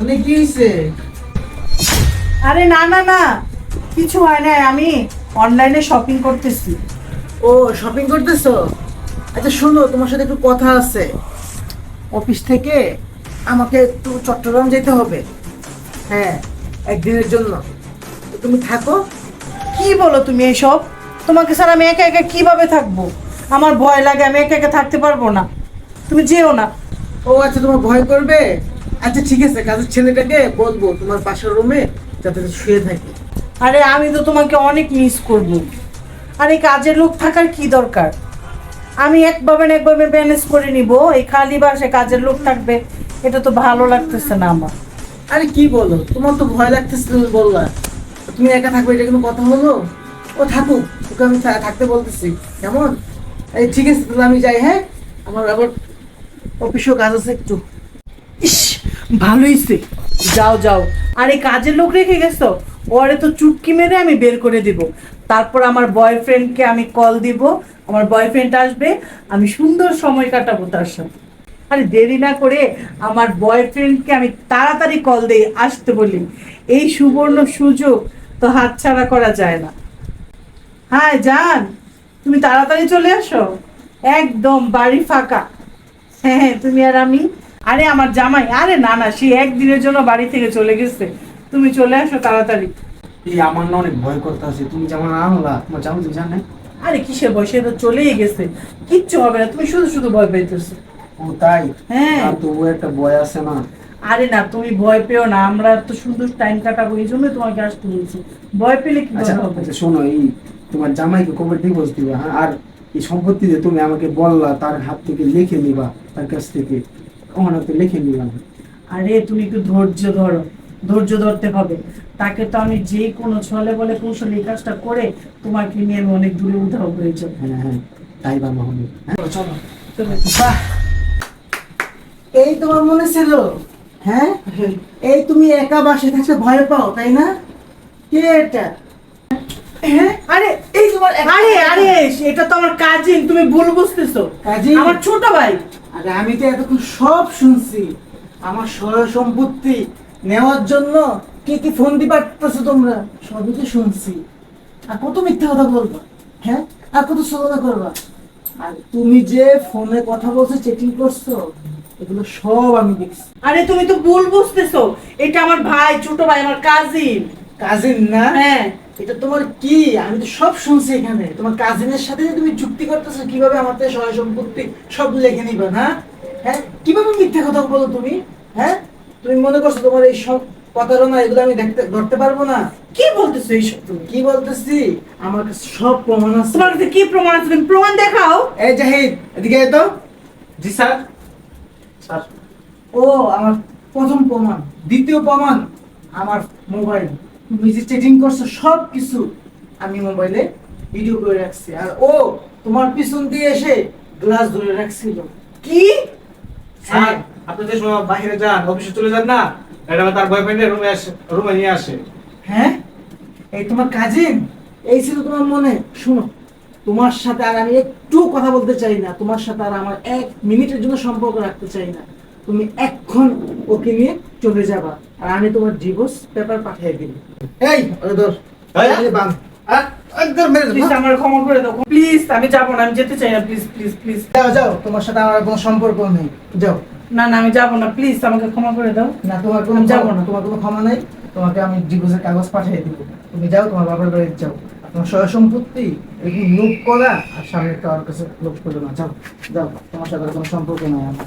হয়েছে আরে না না না। কিছু হয় না আমি অনলাইনে শপিং করতেছি। ও শপিং করতেছো? আচ্ছা শোনো তোমার সাথে একটু কথা আছে। অফিস থেকে আমাকে একটু চট্টগ্রাম যেতে হবে। হ্যাঁ একদিনের জন্য। তুমি থাকো। কি বলো তুমি এইসব? তোমাকে স্যার আমি একা একা কীভাবে থাকব? আমার ভয় লাগে আমি একা একা থাকতে পারব না। তুমি যেও না। ও আচ্ছা তোমার ভয় করবে? আচ্ছা ঠিক আছে কাজের ছেলেটাকে বলব তোমার পাশের রুমে যাতে শুয়ে থাকে। আরে আমি তো তোমাকে অনেক মিস করব। আর এই কাজের লোক থাকার কি দরকার? আমি একভাবে না একভাবে ম্যানেজ করে নিব। এই খালি বাসে কাজের লোক থাকবে এটা তো ভালো লাগতেছে না আমার। আরে কি বলো? তোমার তো ভয় লাগতেছে তুমি বললা। তুমি একা থাকবে এটা কোনো কথা হলো? ও থাকুক ওকে আমি থাকতে বলতেছি। কেমন? এই ঠিক আছে তাহলে আমি যাই হ্যাঁ? আমার আবার অফিসেও কাজ আছে একটু। ইস! ভালো হয়েছে যাও যাও। আর এই কাজের লোক রেখে গেছো? ওরে তো চুটকি মেরে আমি বের করে দিব। তারপর আমার বয়ফ্রেন্ডকে আমি কল দিব। আমার বয়ফ্রেন্ড আসবে। আমি সুন্দর সময় কাটাবো তার সাথে। আরে দেরি না করে আমার বয়ফ্রেন্ডকে আমি তাড়াতাড়ি কল দিই, আসতে বলি। এই সুবর্ণ সুযোগ তো হাতছাড়া করা যায় না। হ্যাঁ যান তুমি তাড়াতাড়ি চলে আসো? একদম বাড়ি ফাঁকা। হ্যাঁ হ্যাঁ তুমি আর আমি আরে আমার জামাই আরে না না সে একদিনের জন্য বাড়ি থেকে চলে গেছে। তুমি চলে আসো তাড়াতাড়ি। এই আমার না অনেক ভয় করতে আছে তুমি যেমন আনলা তোমার জানো তুমি জানে আরে কিসের ভয় সে তো চলেই গেছে। কিচ্ছু হবে না তুমি শুধু শুধু ভয় পাইতেছো। ও তাই? হ্যাঁ। তবু একটা ভয় আছে না? আরে না তুমি ভয় পেও না আমরা তো সুন্দর টাইম কাটাবো এই জন্যই তোমাকে আসতে বলছি। ভয় পেলে কি আচ্ছা আচ্ছা শোনো এই তোমার জামাইকে কবে ডিভোর্স দিবা হ্যাঁ? আর এই সম্পত্তি যে তুমি আমাকে বললা তার হাত থেকে লিখে নিবা তার কাছ থেকে। ওখানে তো লিখে নিলাম। আরে তুমি একটু ধৈর্য ধরো। ধৈর্য ধরতে হবে। তাকে তো আমি যে কোনো ছলে বলে কৌশল এই কাজটা করে তোমাকে নিয়ে আমি অনেক দূরে উধাও হয়ে যাব। হ্যাঁ হ্যাঁ তাই বা হবে হ্যাঁ? চলো। বাহ! এই তোমার মনে ছিল? হ্যাঁ? এই তুমি একা বাসে থাকতে ভয় পাও তাই না? কে এটা? হ্যাঁ? আরে এই তোমার আরে আরে এটা তো আমার কাজিন তুমি ভুল বুঝতেছো। Cousin? আমার ছোট ভাই। আরে আমি তো এতক্ষণ সব শুনছি। আমার সয় সম্পত্তি নেওয়ার জন্য কি কি ফোন দিয়ে পারতেছো তোমরা? সবই তো শুনছি। আর কত মিথ্যা কথা বলবা? হ্যাঁ? আর কত সলনা করবা? আর তুমি যে ফোনে কথা বলছো চেকিং করছ এগুলো সব আমি দেখছি। আরে তুমি তো ভুল বুঝতেছো। এটা আমার ভাই ছোট ভাই আমার কাজিন কাজিন না? হ্যাঁ। এটা তোমার কি? আমি তো সব শুনছি এখানে। তোমার কাজিনের সাথে যে তুমি চুক্তি করতেছো কীভাবে আমার থেকে সহায় সম্পত্তি সব লিখে নিবা না? হ্যাঁ? কীভাবে মিথ্যা কথা বলো তুমি? হ্যাঁ? তুমি মনে করছ তোমার এই সব প্রতারণা এগুলো আমি দেখতে ধরতে পারব না? কি বলতেছো এইসব তুমি? কি বলতেছি? আমার কাছে সব প্রমাণ আছে। তোমার কাছে কি প্রমাণ আছে? তুমি প্রমাণ দেখাও। এই জাহিদ এদিকে তো। জি স্যার। স্যার। ও আমার প্রথম প্রমাণ। দ্বিতীয় প্রমাণ আমার মোবাইল। তুমি যে চেটিং করছ সব কিছু আমি মোবাইলে ভিডিও করে রাখছি। আর ও তোমার পিছন দিয়ে এসে গ্লাস ধরে রাখছিল। কি? স্যার হ্যাঁ। আপনি যে সময় বাইরে যান অফিসে চলে যান না ম্যাডাম তার বয়ফ্রেন্ডের রুমে আসে রুমে নিয়ে আসে। হ্যাঁ? এই তোমার কাজিন এই ছিল তোমার মনে? শুনো তোমার সাথে আর আমি একটু কথা বলতে চাই না। তোমার সাথে আর আমার এক মিনিটের জন্য সম্পর্ক রাখতে চাই না। তুমি এক্ষণ ওকে নিয়ে চলে যাবা। আর আমি তোমার ডিভোর্স পেপার পাঠিয়ে দিই এই ধর প্লিজ আমার ক্ষমা করে দাও। প্লিজ আমি যাব না আমি যেতে চাই না। প্লিজ প্লিজ প্লিজ যাও যাও তোমার সাথে আমার কোনো সম্পর্ক নেই। যাও। না না আমি যাব না। প্লিজ আমাকে ক্ষমা করে দাও। না তোমার কোনো যাব না। তোমার কোনো ক্ষমা নাই। তোমাকে আমি ডিভোর্সের কাগজ পাঠিয়ে দিব। তুমি যাও তোমার বাবার বাড়ি যাও। তোমার সম্পত্তি এরকম লোভ করা আর স্বামীর কারোর কাছে লোভ করো না। যাও যাও তোমার সাথে আর কোনো সম্পর্ক নাই আমার।